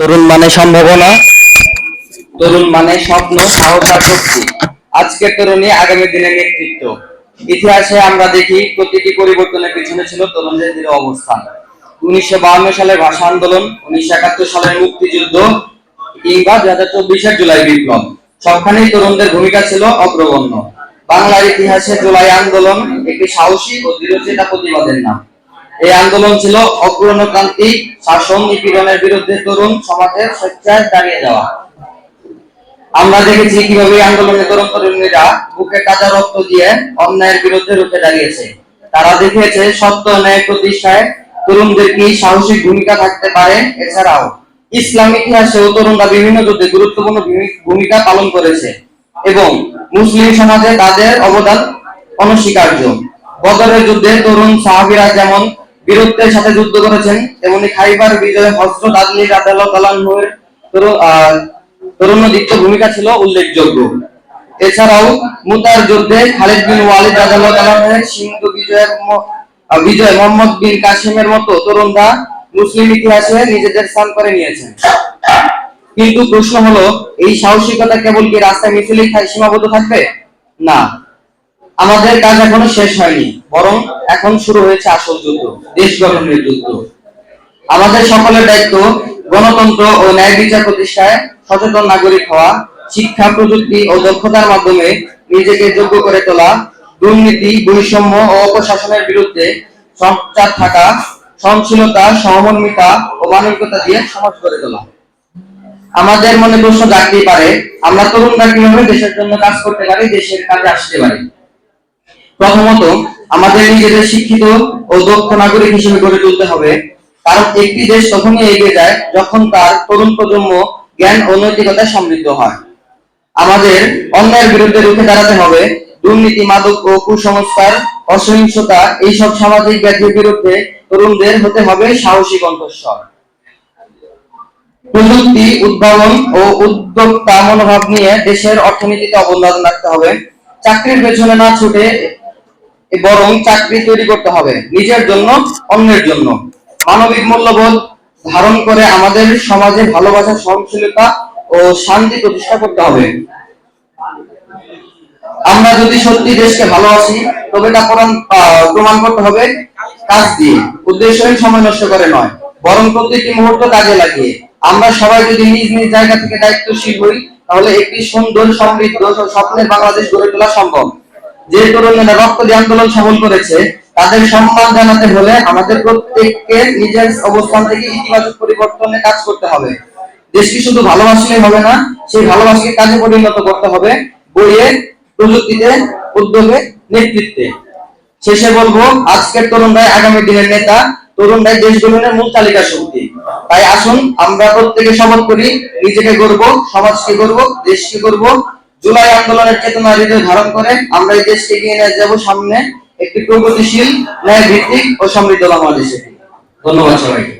তরুণ মানে সম্ভাবনা। তরুণ মানে স্বপ্ন, সাহস আর শক্তি। আজকের তরুণী আগামী দিনের নেতৃত্ব। ইতিহাসে আমরা দেখি প্রতিটি পরিবর্তনের পিছনে ছিল তরুণদের দৃঢ় অবস্থান। উনিশশো সালের ভাষা আন্দোলন, উনিশশো একাত্তর সালের মুক্তিযুদ্ধ, কিংবা দুই হাজার চব্বিশের জুলাই বিপ্লব। সবখানেই তরুণদের ভূমিকা ছিল অগ্রগণ্য। বাংলার ইতিহাসে জুলাই আন্দোলন একটি সাহসী ও দৃঢ়চেতা প্রতিবাদের নাম। এই আন্দোলন ছিল অগ্রণতান্ত্রিক শাসন নিপীড়নের বিরুদ্ধে তরুণ সমাজের স্বেচ্ছায় দাঁড়িয়ে যাওয়া। আমরা দেখেছি কীভাবে আন্দোলনে তরুণ তরুণীরা বুকে তাজা রক্ত দিয়ে অন্যায়ের বিরুদ্ধে রুখে দাঁড়িয়েছে। তারা দেখিয়েছে, সত্য ন্যায় প্রতিষ্ঠায় তরুণদের কি সাহসিক ভূমিকা থাকতে পারে? এছাড়াও, ইসলাম ইতিহাসেও তরুণরা বিভিন্ন যুদ্ধে গুরুত্বপূর্ণ ভূমিকা পালন করেছে এবং মুসলিম সমাজে তাদের অবদান অনস্বীকার্য। বদরের যুদ্ধে তরুণ সাহাবীরা যেমন বীরত্বের সাথে যুদ্ধ করেছেন তেমনি খাইবার বিজয়ে হজরত আলী রাদিয়াল্লাহু তাআলা আনহুর তরু- আহ, ভূমিকা ছিল উল্লেখযোগ্য। এছাড়াও মুতার যুদ্ধে খালিদ বিন ওয়ালিদ আনহুর সিন্ধু বিজয়ের বিজয় মোহাম্মদ বিন কাসিমের মতো তরুণরা মুসলিম ইতিহাসে নিজেদের স্থান করে নিয়েছেন। কিন্তু প্রশ্ন হলো এই সাহসিকতা কেবল কি রাস্তায় মিছিলেই সীমাবদ্ধ থাকবে? না। আমাদের কাজ এখনও শেষ হয়নি। বরং এখন শুরু হয়েছে আসল যুদ্ধ, দেশ গঠনের যুদ্ধ। আমাদের সকলের দায়িত্ব গণতন্ত্র ও ন্যায় বিচার প্রতিষ্ঠায় সচেতন নাগরিক হওয়া, শিক্ষা, প্রযুক্তি ও দক্ষতার মাধ্যমে নিজেকে যোগ্য করে তোলা, দুর্নীতি, বৈষম্য ও অপশাসনের বিরুদ্ধে সচ্চার থাকা, সহনশীলতা, সহমর্মিতা ও মানবিকতা দিয়ে সমাজ গড়ে তোলা। আমাদের মনে প্রশ্ন জাগতেই পারে, আমরা তরুণরা কীভাবে দেশের জন্য কাজ করতে পারি, দেশের কাজে আসতে পারি? প্রথমত আমাদের নিজেদের শিক্ষিত ও দক্ষ নাগরিক হিসেবে গড়ে তুলতে হবে। কারণ একটি দেশ তখনই এগিয়ে যায় যখন তার তরুণ প্রজন্ম জ্ঞান ও নৈতিকতায় সমৃদ্ধ হয়। আমাদের অন্যায়ের বিরুদ্ধে রুখে দাঁড়াতে হবে। দুর্নীতি, মাদক ও কুসংস্কার, অসহিংসতা, এইসব সামাজিক ব্যাধির বিরুদ্ধে তরুণদের হতে হবে সাহসী কণ্ঠস্বর প্রযুক্তি, উদ্ভাবন ও উদ্যোক্তা মনোভাব নিয়ে দেশের অর্থনীতিতে অবদান রাখতে হবে। চাকরির পেছনে না ছুটে বরং চাকরি তৈরি করতে হবে, নিজের জন্য, অন্যের জন্য। মানবিক মূল্যবোধ ধারণ করে আমাদের সমাজে ভালোবাসা, সহনশীলতা ও শান্তি প্রতিষ্ঠা করতে হবে। আমরা যদি সত্যি দেশকে ভালোবাসি, তবে তা প্রমাণ করতে হবে কাজ দিয়ে। উদ্দেশ্যহীন সময় নষ্ট করে নয়, বরং প্রতিটি মুহূর্ত কাজে লাগিয়ে। আমরা সবাই যদি নিজ নিজ জায়গা থেকে দায়িত্বশীল হই, তাহলে একটি সুন্দর সমৃদ্ধ স্বপ্নের বাংলাদেশ গড়ে তোলা সম্ভব। যে তরুণেরা রক্ত আন্দোলন সফল করেছে, তাদের সম্মান জানাতে হলে আমাদের প্রত্যেককে নিজের অবস্থান থেকে ইতিবাচক পরিবর্তনে কাজ করতে হবে। দেশকে শুধু হবে না, সেই ভালোবাসাকে কাজে পরিণত করতে হবে বইয়ে, প্রযুক্তিতে, উদ্যোগে, নেতৃত্বে। শেষে বলব, আজকের তরুণরাই আগামী দিনের নেতা তরুণরাই দেশ গঠনের মূল তালিকা শক্তি। তাই আসুন, আমরা প্রত্যেকে শপথ করি, নিজেকে গর্ব সমাজকে গর্ব দেশকে গর্ব জুলাই আন্দোলনের চেতনা হৃদয় ধারণ করে আমরা এই দেশকে এগিয়ে নিয়ে যাব সামনে একটি প্রগতিশীল ন্যায় ভিত্তিক ও সমৃদ্ধ বাংলাদেশে। ধন্যবাদ সবাইকে।